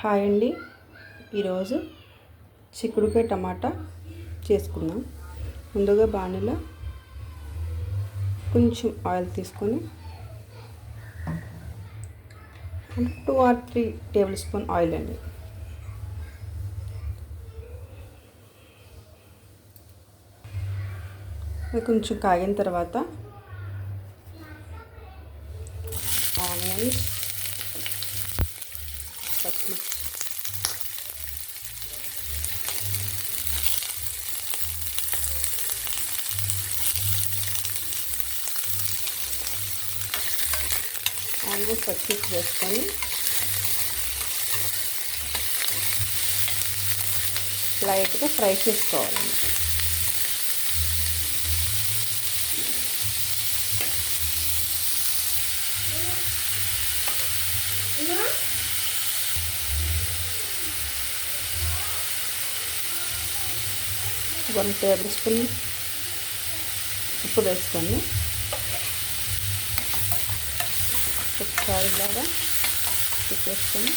Hi అండి. ఈరోజు చిక్కుడుకాయ టమాటా చేసుకున్నాం ముందుగా బాణీలో కొంచెం ఆయిల్ తీసుకొని two or three table spoon oil అండి. అది కొంచెం కాగిన తర్వాత ఆనియన్స్ పచ్చిమిర్చి ఆనియన్స్ పచ్చిమిర్చి వేసుకొని లైట్గా ఫ్రై చేసుకోవాలండి వన్ టేబుల్ స్పూన్ ఉప్పు వేసుకోండి ఒకసారి బాగా పెట్టేసుకొని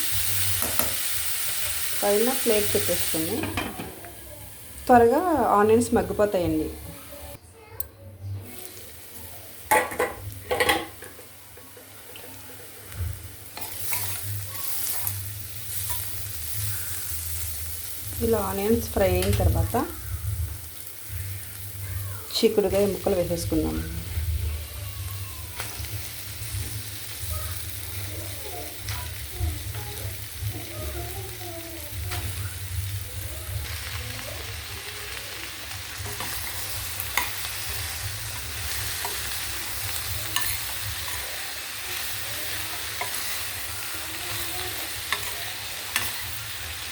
పైన ప్లేట్ పెట్టేసుకొని త్వరగా ఆనియన్స్ మగ్గిపోతాయండి. ఇలా ఆనియన్స్ ఫ్రై అయిన తర్వాత చిక్కుడుకాయ ముక్కలు వేసేసుకున్నాము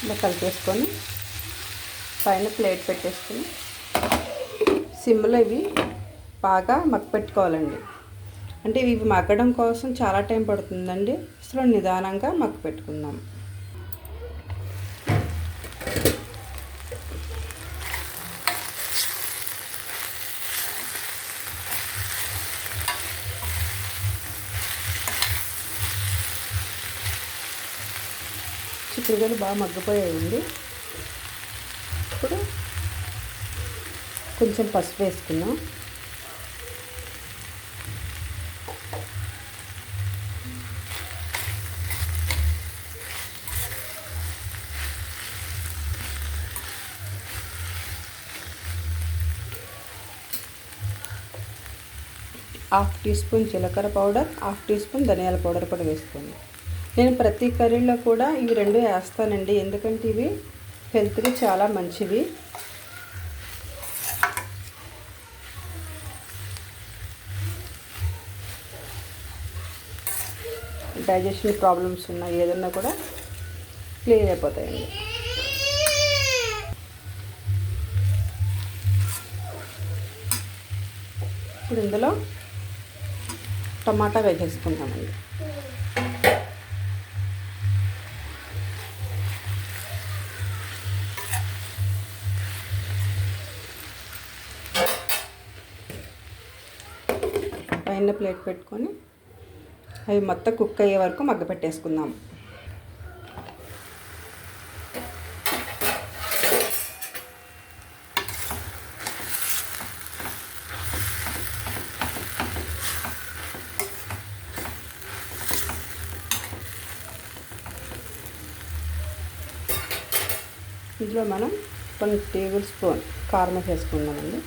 ఇలా కలిపేసుకొని పైన ప్లేట్ పెట్టేసుకొని సిమ్లో ఇవి బాగా మగ్గపెట్టుకోవాలండి. అంటే ఇవి మగ్గడం కోసం చాలా టైం పడుతుందండి. అసలు నిదానంగా మగ్గపెట్టుకుందాం. చిక్కుడుగాయలు బాగా మగ్గిపోయాయండి ఇప్పుడు కొంచెం పసుపు వేసుకున్నాం హాఫ్ టీ స్పూన్ జీలకర్ర పౌడర్ హాఫ్ టీ స్పూన్ ధనియాల పౌడర్ కూడా వేసుకోండి. నేను ప్రతి కర్రీలో కూడా ఇవి రెండు వేస్తానండి. ఎందుకంటే ఇవి హెల్త్కి చాలా మంచివి. డైజెషన్ ప్రాబ్లమ్స్ ఉన్నా ఏదన్నా కూడా క్లియర్ అయిపోతాయండి. ఇప్పుడు ఇందులో టమాటా వేసేసుకుంటామండి పైన ప్లేట్ పెట్టుకొని అవి మొత్తం కుక్ అయ్యే వరకు మగ్గ పెట్టేసుకుందాం. ఇందులో మనం కొన్ని టేబుల్ స్పూన్ కారం వేసుకుందామండి.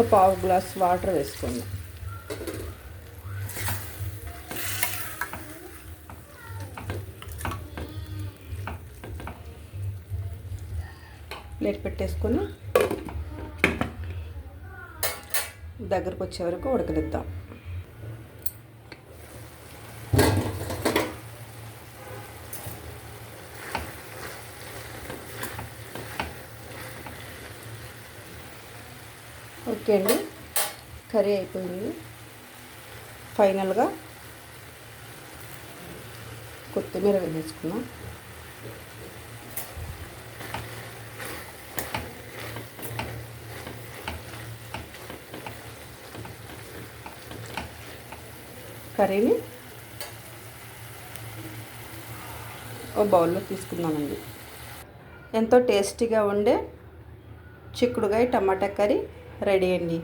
ఒక పావు గ్లాస్ వాటర్ వేసుకోండి ప్లేట్ పెట్టేసుకొని దగ్గరకు వచ్చే వరకు ఉడకనిద్దాం. ఓకే అండి. కర్రీ అయిపోయింది. ఫైనల్గా కొత్తిమీర వేసుకుందాం కర్రీని ఓ బౌల్లో తీసుకుందామండి. ఎంతో టేస్టీగా ఉండే చిక్కుడుగాయ టమాటా కర్రీ రెడీ అండి.